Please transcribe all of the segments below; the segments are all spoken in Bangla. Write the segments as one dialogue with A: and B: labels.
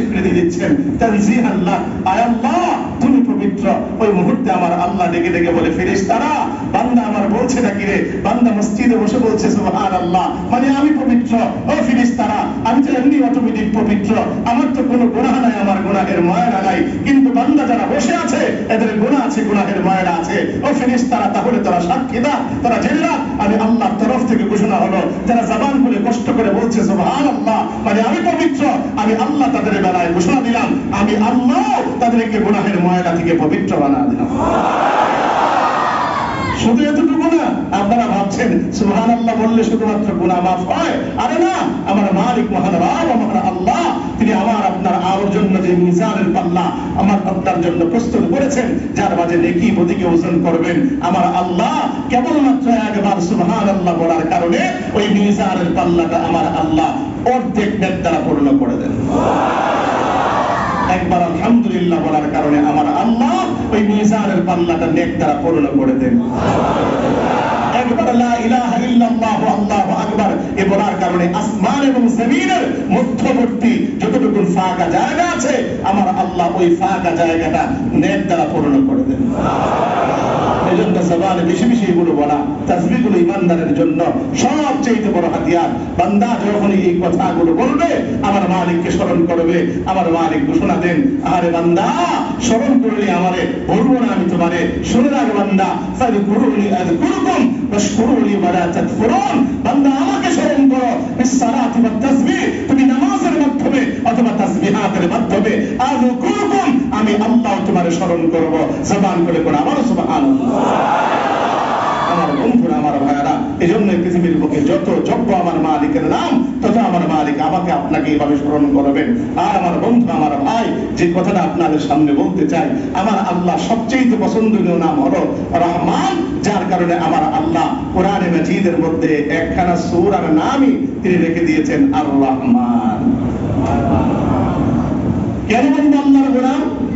A: স্বীকৃতি দিচ্ছেন। তানজিহ আল্লাহ। আয় আল্লাহ, তুমি পবিত্র। ওই মুহূর্তে আমার আল্লাহ ডেকে ডেকে বলে ফিরিস তারা বান্দা আমার বলছে নাকি রে? বান্দা মসজিদে বসে বলছে সুবহান আল্লাহ মানে আমি পবিত্র। ও ফিরিস তারা আমি তো এমনি অটোমেটিক পবিত্র। আমার তো কোনো গুনাহ নাই, আমার গুনাহের ময়লা নাই। কিন্তু বান্দা যারা বসে আছে এদের গুণা আছে গুণাহের ময়লা আছে। ও ফিরিস তারা তাহলে তারা সাক্ষী দা তারা জেল্লা। আমি আল্লাহর তরফ থেকে ঘোষণা হলো যারা জবান খুলে কষ্ট করে বলছে সুবহান আল্লাহ মানে আমি পবিত্র আমি আল্লাহ তাদের বেলায় ঘোষণা দিলাম আমি আল্লাহ তাদেরকে গুণাহের ময়লা থেকে পবিত্র বানা দিলাম। শুধু এতটুকু না? আপনারা ভাবছেন সুহান আল্লাহ বললে শুধুমাত্র গুণা মাফ হয়? আরে না, আমার মালিক মহান রাম আমার আল্লাহ। তিনি আমার আপনার জন্য যে মিজানের পাল্লা আমার আপনার জন্য প্রস্তুত করেছেন, যার মাঝে নেকি বদিকে ওজন করবেন। আমার আল্লাহ কেবলমাত্র একবার সুহান আল্লাহ বলার কারণে ওই মিজানের পাল্লাটা আমার আল্লাহ অর্ধেক দ্বারা পূর্ণ করে দেন। একবার আলহামদুলিল্লাহ বলার কারণে আমার আল্লাহ ওই মিজানের পাল্লাটা নেক দ্বারা পূর্ণ করে দেন। আকবার বলার কারণে আসমান এবং যতটুকু ফাঁকা জায়গা আছে, আমার আল্লাহ ওই ফাঁকা জায়গাটা নেক দ্বারা পূর্ণ করে দেন। এজন্য জবানে বেশি বেশি এগুলো বলা ইমানদারের জন্য সবচেয়ে বড় হাতিয়ার। বান্দা এই কথাগুলো বলবে, আমার মালিককে স্মরণ করবে, আমার মালিক ঘোষণা দেন, আরে বান্দা, স্মরণ করলে আমারে, বলব না আমি তোমারে। শুনে রাখ বান্দা ওয়ালা তাকফুরুন। বান্দা, আমাকে স্মরণ করো। বিসসালাতি ওয়াত তাসবিহ, তুমি মাধ্যমে অথবা তাসবিহাতের মাধ্যমে। আযকুরুকুম আমি আল্লাহ তোমারে স্মরণ করব। জবান করে করে আমার সুবহানাল্লাহ। আমার বন্ধুরা, আমার ভাইয়ারা এই জন্য পৃথিবীর বুকে যত যজ্ঞ আমার মালিকের নাম, তত আমার মালিক আমাকে আপনাকে এইভাবে স্মরণ করবেন। আর আমার বন্ধু, আমার ভাই, যে কথাটা আপনাদের সামনে বলতে চাই, আমার আল্লাহ সবচেয়ে পছন্দনীয় নাম হলো রহমান, যার কারণে আমার আল্লাহ কোরআনে মাজিদের মধ্যে একখানা সূর আর নামই তিনি রেখে দিয়েছেন আর রহমান কেন আল্লাহর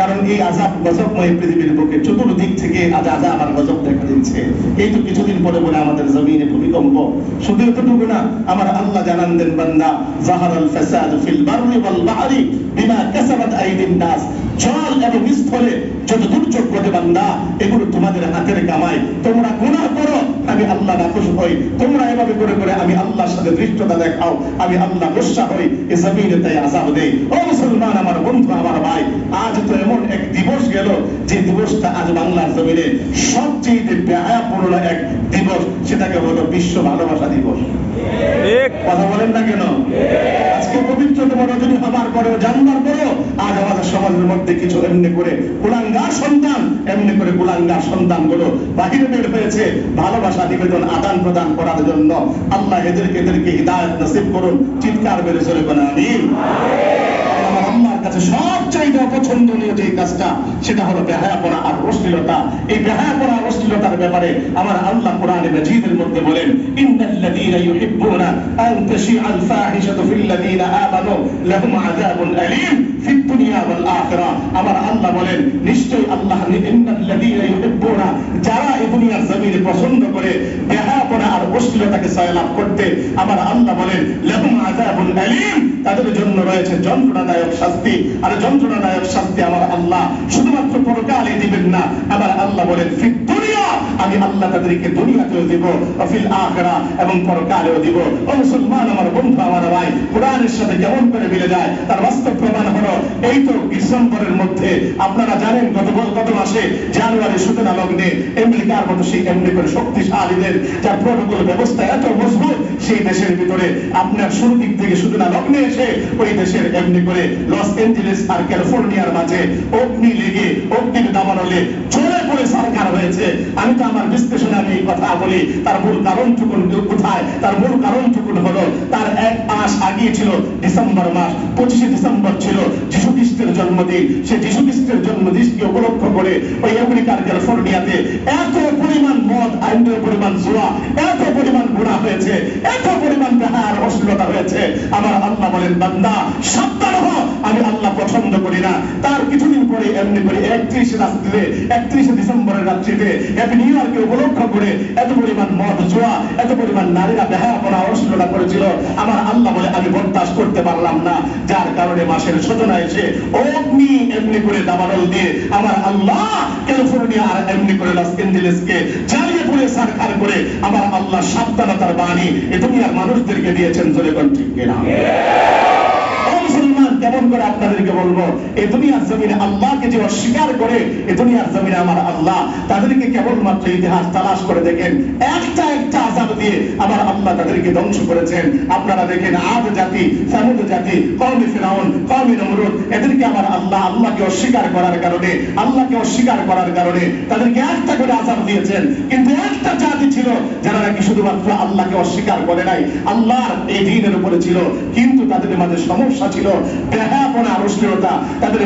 A: কারণ এই আজাব পৃথিবীর চতুর্দিক থেকে আজ গজব দেখা দিচ্ছে। এই তো কিছুদিন পরে বলে আমাদের জমিনে ভূমিকম্প। শুধু এতটুকু না, আমার আল্লাহ জানান দেন, বান্দা জাহার আল ফিল আইদিন জল এবং স্থলে যত দুর্যোগ ঘটে বান্দা, এগুলো তোমাদের হাতের কামাই। তোমরা গুনাহ আমি আল্লাহ নাখুশ হই। তোমরা এভাবে করে করে আমি আল্লাহর সাথে দৃষ্টতা দেখাও। আমি আল্লাহ গোসা হই এ জমিনে তাই আজাব দেই। ও মুসলমান আমার বন্ধু আমার ভাই আজ তো এমন এক দিবস গেল যে দিবসটা আজ বাংলার জমিনে সবচেয়ে ব্যয়াপূর্ণ এক দিবস। সেটাকে হলো বিশ্ব ভালোবাসা দিবস। কথা বলেন না কেন? আজকে পবিত্রতম যদি হবার পরেও, জানবার পরেও, আজ আমাদের সমাজের মধ্যে কিছু এমনি করে কুলাঙ্গার সন্তান, এমনি করে কুলাঙ্গার সন্তানগুলো বাহিরে বের হয়েছে। ভালোবাসা নিবেদন, আদান প্রদান করার জন্য আল্লাহ এদেরকে এদেরকে হৃদায়ত নসিব করুন। চিৎকার বেড়ে চলে কোন আমিন। কাছে সবচাইতে অপছন্দনীয় যে কাজটা, সেটা হলো বেহায়াপনা আর অশ্লীলতা। এই বেহায়াপনা আর অশ্লীলতার ব্যাপারে আমার আল্লাহ কোরআনে মাজিদের মধ্যে বলেন, ইন্নাল্লাযীনা ইউহিব্বুনা আন তাশিআল ফাহিশাতু ফিল্লাযীনা আমানু, লাহুম আযাবুন আলীম ফিদ দুনিয়া ওয়াল আখিরা আমার আল্লাহ বলেন, নিশ্চয়ই আল্লাহ ইন্নাল্লাযীনা ইউহিব্বুনা, যারা এই দুনিয়ার জমিনে পছন্দ করে বেহায়াপনা আর অশ্লীলতাকে সয়লাভ করতে আমার আল্লাহ বলেন লেবু আজাবুল আলিম। তাদের জন্য রয়েছে যন্ত্রণাদায়ক শাস্তি। আর যন্ত্রণাদায়ক শাস্তি আমার আল্লাহ শুধুমাত্র পরকালে দিবেন না, আমার আল্লাহ বলেন দুনিয়া আমি আল্লাহ তাদেরকে দুনিয়াতেও দিব ফিল আখিরা, এবং পরকালেও দিব। ও মুসলমান, আমার বন্ধু, আমার ভাই, কোরআনের সাথে কেমন করে মিলে যায়? তার বাস্তব প্রমাণ হলো, এই তো ডিসেম্বরের মধ্যে, আপনারা জানেন গত গত মাসে? জানুয়ারি সূচনা লগ্নে, আমেরিকার মতো সেই এমনি করে শক্তিশালীদের, যার প্রটোকল ব্যবস্থা এত মজবুত, সেই দেশের ভিতরে আপনার শুরু দিক থেকে সূচনা লগ্নে এসে, ওই দেশের এমনি করে লস এঞ্জেলেস আর ক্যালিফোর্নিয়ার মাঝে অগ্নি লেগে, অগ্নির দাবানলে চলে পড়ে সরকার হয়েছে। আমি তো আমার বিশ্লেষণে আমি এই কথা বলি, তার মূল কারণটুকু কোথায়? তার মূল কারণটুকু হলো, তার এক মাস আগে ছিল ডিসেম্বর মাস, পঁচিশে ডিসেম্বর ছিল যিশু খ্রিস্টের জন্মদিন। সে যিশু খ্রিস্টের জন্মদিনকে উপলক্ষ করে ওই আমেরিকার ক্যালিফোর্নিয়াতে এত পরিমাণ মদ আইন পরিমাণ জোয়া, এত পরিমাণ গুণা হয়েছে, এত পরিমাণ বেহার অশ্লীলতা হয়েছে। আমার আল্লাহ বলেন, বান্দা, সাবধান হও। আমি আল্লাহ পছন্দ করি না। তার কিছুদিন পরে এমনি করে একত্রিশে রাত্রিতে একত্রিশে ডিসেম্বরের রাত্রিতে হ্যাপি নিউ ইয়ারকে উপলক্ষ করে এত পরিমাণ মদ জোয়া এত পরিমাণ নারীরা বেহায়াপনা অশ্লীলতা করেছিল। আমার আল্লাহ বলে, আমি বরদাস্ত করতে পারলাম না। যার কারণে মাসের সূচনা এসে অগ্নি এমনি করে দাবানল দিয়ে আমার আল্লাহ ক্যালিফোর্নিয়া আর এমনি করে লস এঞ্জেলেসকে জ্বালিয়ে পুড়ে সারখার করে আমার আল্লাহ সাবধানতার বাণী এ দুনিয়ার মানুষদেরকে দিয়েছেন জোরে কোন ঠিক কিনা? ও মুসলমান কেমন করে আপনাদেরকে বলব এই দুনিয়ার জমিনে আল্লাহকে যে অস্বীকার করে এই দুনিয়ার জমিনে আমার আল্লাহ, তাদেরকে কেবলমাত্র ইতিহাস তালাশ করে দেখেন, একটা একটা আজাব দিয়ে আমার আল্লাহ তাদেরকে ধ্বংস করেছেন। আপনারা দেখেন আদ জাতি, সামুদ জাতি, কওমে ফিরাউন, কওমে নমরুদ, এদেরকে আমার আল্লাহ, আল্লাহকে অস্বীকার করার কারণে, আল্লাহকে অস্বীকার করার কারণে তাদেরকে একটা করে আজাব দিয়েছেন। কিন্তু একটা জাতি ছিল যারা নাকি শুধুমাত্র আল্লাহকে অস্বীকার করে নাই, আল্লাহর এই দিনের উপরে ছিল, কিন্তু তাদের মাঝে সমস্যা ছিল। তাদের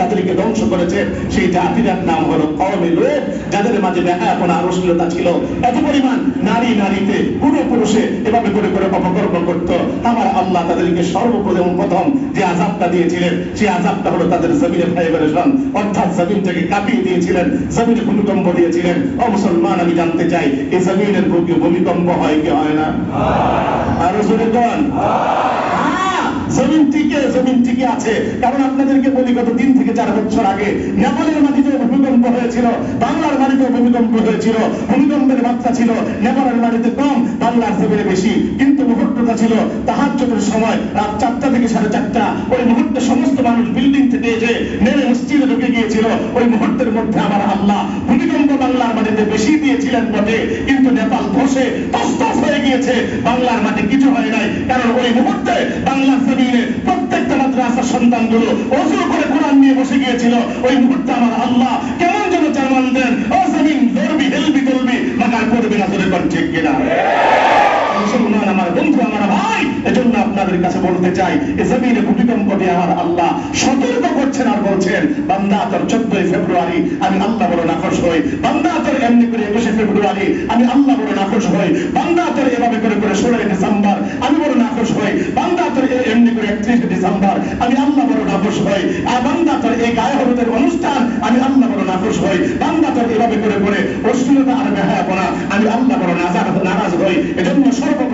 A: তাদেরকে ধ্বংস করেছেন সেই নাম হলো যাদের মাঝে ছিল। এত পরিমাণ নারী নারীতে পুরো পুরুষে এভাবে করে করে অপকর্ম করত। আমার আল্লাহ তাদেরকে সর্বপ্রথম প্রথম যে আজাবটা দিয়েছিলেন, সেই আজাবটা হলো তাদের জমিনে ভাইব্রেশন অর্থাৎ জমিন থেকে কাঁপিয়ে দিয়েছিলেন, জমিনে ভূমিকম্প দিয়েছিলেন। ও মুসলমান, আমি জানতে চাই, এই জমিনের বুকে ভূমিকম্প হয় কি হয় না? আর জোরে কোন জমিন টিকে জমিন টিকে আছে। কারণ আপনাদেরকে বলি, গত তিন থেকে চার বছর আগে নেপালের মাটিতে ভূমিকম্প হয়েছিল, বাংলার মাটিতে ভূমিকম্প হয়েছিল। ভূমিকম্পের মাত্রা ছিল, নেপালের মাটিতে কম, বাংলার জমিনে বেশি। কিন্তু মুহূর্তটা ছিল তাহার সময়, রাত চারটা থেকে সাড়ে চারটা। ওই মুহূর্তে সমস্ত মানুষ বিল্ডিং থেকে এসে নেমে মসজিদে ঢুকে গিয়েছিল। ওই মুহূর্তের মধ্যে আমার আল্লাহ ভূমিকম্প বাংলার মাটিতে বেশি দিয়েছিলেন বটে। কিন্তু নেপাল ধসে তস্তস হয়ে গিয়েছে। বাংলার মাটি কিছু হয় নাই। কারণ ওই মুহূর্তে বাংলার জমিনে প্রত্যেকটা করে কোরআন নিয়ে বসে গিয়েছিল। ওই মুহূর্তে আমার আল্লাহ কেমন যেন ও জমিন ধরবি হেলবি মাকার করবি না তোদের ঠিক কিনা? মুসলমান আমার বন্ধু, আমার ভাই, এজন্য আপনাদের কাছে বলতে চাই, এ জমিনে আমার আল্লাহ সতর্ক করছেন আর বলছেন, বান্দা, তোর চোদ্দই ফেব্রুয়ারি, আমি আল্লাহ বড় নাখোশ হই। বান্দা, তোর এমনি করে একুশে ফেব্রুয়ারি, আমি আল্লাহ বড় নাখোশ হই। বান্দা, তোর এভাবে করে করে ষোলোই ডিসেম্বর, আমি বড় নাখোশ হই। বান্দা ডিসেম্বর আমি আল্লাহ বড় নাখোশ হই। আর বান্দা এই গায়ে হলুদের অনুষ্ঠান, আমি আল্লাহ বড় নাখোশ হই। বান্দা এভাবে করে করে অশ্লীলতা আর বেহায়াপনা, আমি আল্লাহ বড় নাজার নারাজ হই। এজন্য বলি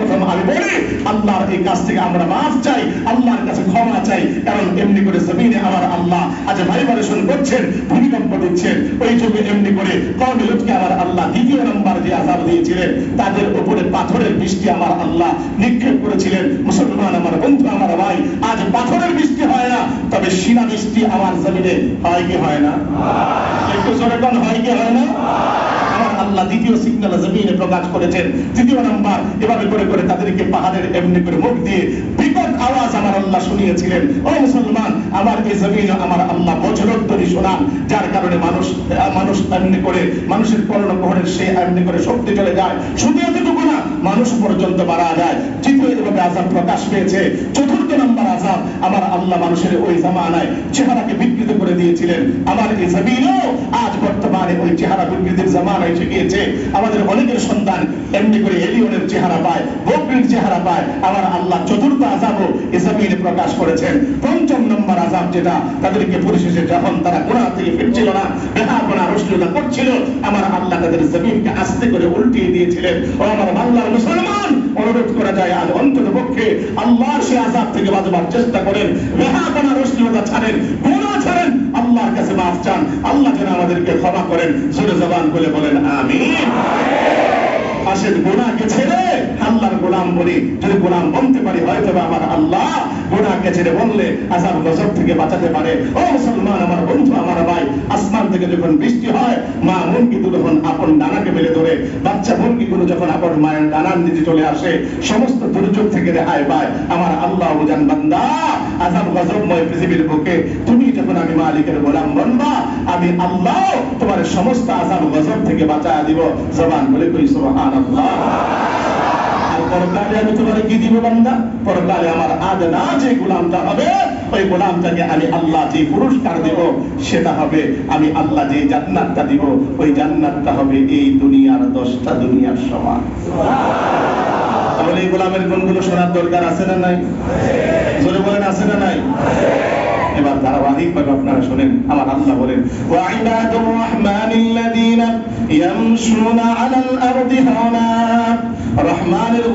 A: এই কাছ থেকে আমরা মাফ চাই, আল্লাহর কাছে ক্ষমা চাই, কারণ এমনি করে জমিনে আমার আল্লাহ আজ ভাইবারেশন করছেন, ভূমিকম্প দিচ্ছেন। ওই যুগে এমনি করে কওমে লুতকে আমার আল্লাহ দ্বিতীয় নম্বর যে আজাব দিয়েছিলেন, তাদের উপরে পাথরের বৃষ্টি আমার আল্লাহ নিক্ষেপ করেছিলেন। মুসলমান আমার বন্ধু, আমার ভাই, আজ পাথরের বৃষ্টি হয় না, তবে শিলা বৃষ্টি আমার জমিনে হয় কি হয় না? একটু জোরে হয় কি হয় না? আল্লাহ দ্বিতীয় সিগন্যাল জমিনে প্রকাশ করেছেন। তৃতীয় নাম্বার, এভাবে করে করে তাদেরকে পাহাড়ের এমনি করে মুখ দিয়ে বিকট আওয়াজ আমার আল্লাহ শুনিয়েছিলেন। ও মুসলমান, আমার এই জমিনে আমার আল্লাহ বজ্রধ্বনি শোনান, যার কারণে মানুষ মানুষ এমনি করে, মানুষের কর্ণকহরের সে এমনি করে শক্তি চলে যায়। শুধু এতটুকু না মানুষ পর্যন্ত মারা যায়। তৃতীয় এভাবে আজাব প্রকাশ পেয়েছে। চতুর্থ নম্বর আজাব আমার আল্লাহ মানুষের ওই জামানায় চেহারাকে বিকৃত করে দিয়েছিলেন। আমার এই জমিনও আজ বর্তমানে ওই চেহারা বিকৃতির জামানা এসে গিয়েছে। আমাদের অনেকের সন্তান এমনি করে এলিয়নের চেহারা পায়, বকরির চেহারা পায়। আমার আল্লাহ চতুর্থ আজাবও এ জমিনে প্রকাশ করেছেন। পঞ্চম নম্বর আজাব যেটা, তাদেরকে পরিশেষে যখন তারা কোরআন থেকে ফিরছিল না, বেহাপনা অশ্লীলতা করছিল, আমার আল্লাহ তাদের জমিনকে আস্তে করে উল্টিয়ে দিয়েছিলেন। ও আমার বাংলার মুসলমান অনুরোধ করা যায় আজ অন্তত পক্ষে আল্লাহর সে আজাদ থেকে বাঁচবার চেষ্টা করেন। বেহাপনা অশ্লীলতা ছাড়েন, গুনাহ ছাড়েন, আল্লাহর কাছে মাফ চান। আল্লাহ যেন আমাদেরকে ক্ষমা করেন। সুরে জবান বলে বলেন, আমিন। পাশের গোনাকে ছেড়ে আল্লাহর গোলাম বলি। যদি গোলাম বলতে পারি, হয়তো আমার আল্লাহ গোনাকে ছেড়ে বললে আজাব গজব থেকে বাঁচাতে পারে। ও মুসলমান, আমার বন্ধু, আমার ভাই, আসমান থেকে যখন বৃষ্টি হয়, মা মুরগিগুলো যখন আপন ডানাকে মেলে ধরে, বাচ্চা মুরগিগুলো যখন আপন মায়ের ডানার নিচে চলে আসে, সমস্ত দুর্যোগ থেকে রেহাই পায়। আমার আল্লাহ বুঝান বান্দা, আজাব গজবময় পৃথিবীর বুকে, তুমি যখন আমি মালিকের গোলাম বনবা আমি আল্লাহ তোমার সমস্ত আজাব গজব থেকে বাঁচায় দিব। জবান বলে কই ওই গোলামটাকে আমি আল্লাহ যে পুরস্কার দেব, সেটা হবে আমি আল্লাহ যে জান্নাতটা দিব, ওই জান্নাতটা হবে এই দুনিয়ার দশটা দুনিয়ার সমান। তাহলে এই গোলামের গুণগুলো শোনার দরকার আছে না নাই? জোরে বলেন, আছে না নাই? এবার ধারাবাহিকভাবে আপনারা শোনেন আমার আল্লাহ বলেন ওয়াইবাদুর রহমানিল্লাযীনা ইয়ামশুনা আলাল আরদি হাওনা রহমানের